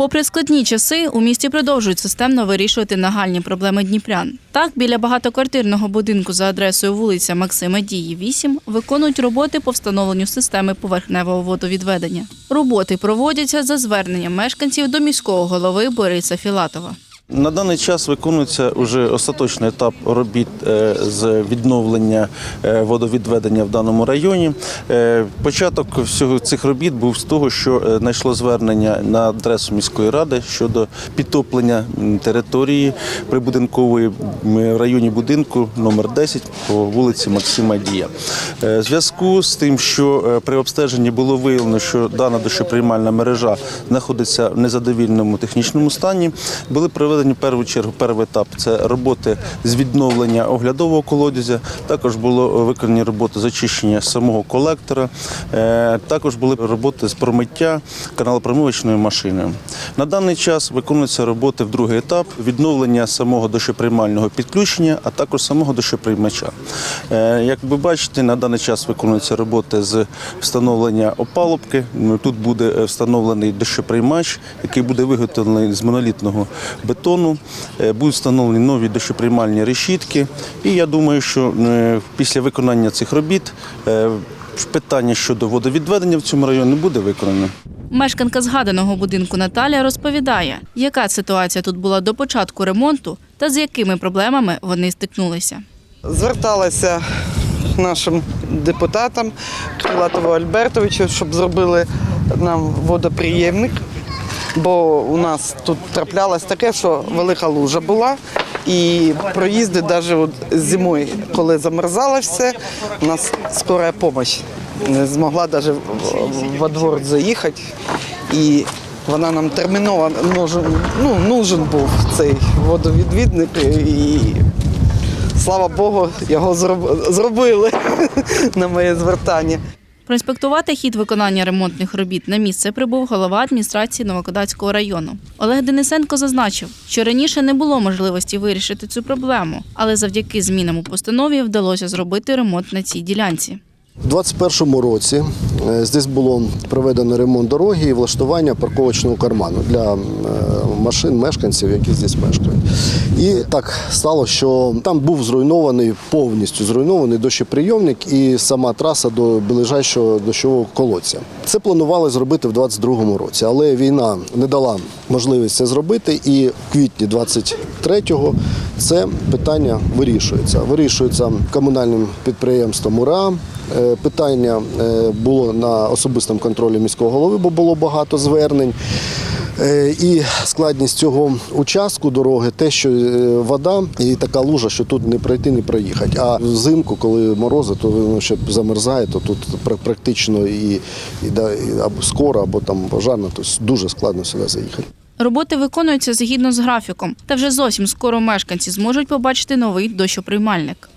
Попри складні часи, у місті продовжують системно вирішувати нагальні проблеми дніпрян. Так, біля багатоквартирного будинку за адресою вулиця Максима Дії, 8, виконують роботи по встановленню системи поверхневого водовідведення. Роботи проводяться за зверненням мешканців до міського голови Бориса Філатова. На даний час виконується вже остаточний етап робіт е, з відновлення е, водовідведення в даному районі. Е, Початок всього цих робіт був з того, що знайшло звернення на адресу міської ради щодо підтоплення території прибудинкової в районі будинку номер 10 по вулиці Максима Дія. В зв'язку з тим, що при обстеженні було виявлено, що дана дощоприймальна мережа знаходиться в незадовільному технічному стані, були проведені в першу чергу перший етап це роботи з відновлення оглядового колодязя. Також було виконані роботи з очищення самого колектора. Е, Також були роботи з промиття каналопромивочною машиною. На даний час виконуються роботи в другий етап відновлення самого дощоприймального підключення, а також самого дощоприймача. Е, Як ви бачите, на даний час виконуються роботи з встановлення опалубки. Тут буде встановлений дощоприймач, який буде виготовлений з монолітного бетону. Е, Будуть встановлені нові дощоприймальні решітки. І я думаю, що е, після виконання цих робіт е, питання щодо водовідведення в цьому районі буде виконано. Мешканка згаданого будинку Наталя розповідає, яка ситуація тут була до початку ремонту та з якими проблемами вони стикнулися. Зверталася нашим депутатам Крилатову Альбертовичу, щоб зробили нам водоприємник. Бо у нас тут траплялось таке, що велика лужа була, і проїзди навіть зимою, коли замерзало все, у нас скора допомога не змогла навіть во двор заїхати. І вона нам терміново нужен, ну, нужен був цей водовідвідник. І слава Богу, його зроб- зробили на моє звертання. Проінспектувати хід виконання ремонтних робіт на місце прибув голова адміністрації Новокодацького району. Олег Денисенко зазначив, що раніше не було можливості вирішити цю проблему, але завдяки змінам у постанові вдалося зробити ремонт на цій ділянці. У 2021 році е, здесь було проведено ремонт дороги і влаштування парковочного карману для е, машин мешканців, які здесь мешкають. І так стало, що там був зруйнований повністю зруйнований дощоприйомник і сама траса до ближайшого дощового колодця. Це планували зробити в 2022 році, але війна не дала можливість це зробити. І в квітні 23-го це питання вирішується. Вирішується комунальним підприємством УРА. Е, Питання е, було на особистому контролі міського голови, бо було багато звернень. Е, І складність цього участку дороги те, що вода і така лужа, що тут не пройти, не проїхати. А взимку, коли морози, то воно ще замерзає, то тут практично і, і, і або скоро, або там пожарна, то дуже складно сюди заїхати. Роботи виконуються згідно з графіком, та вже зовсім скоро мешканці зможуть побачити новий дощоприймальник.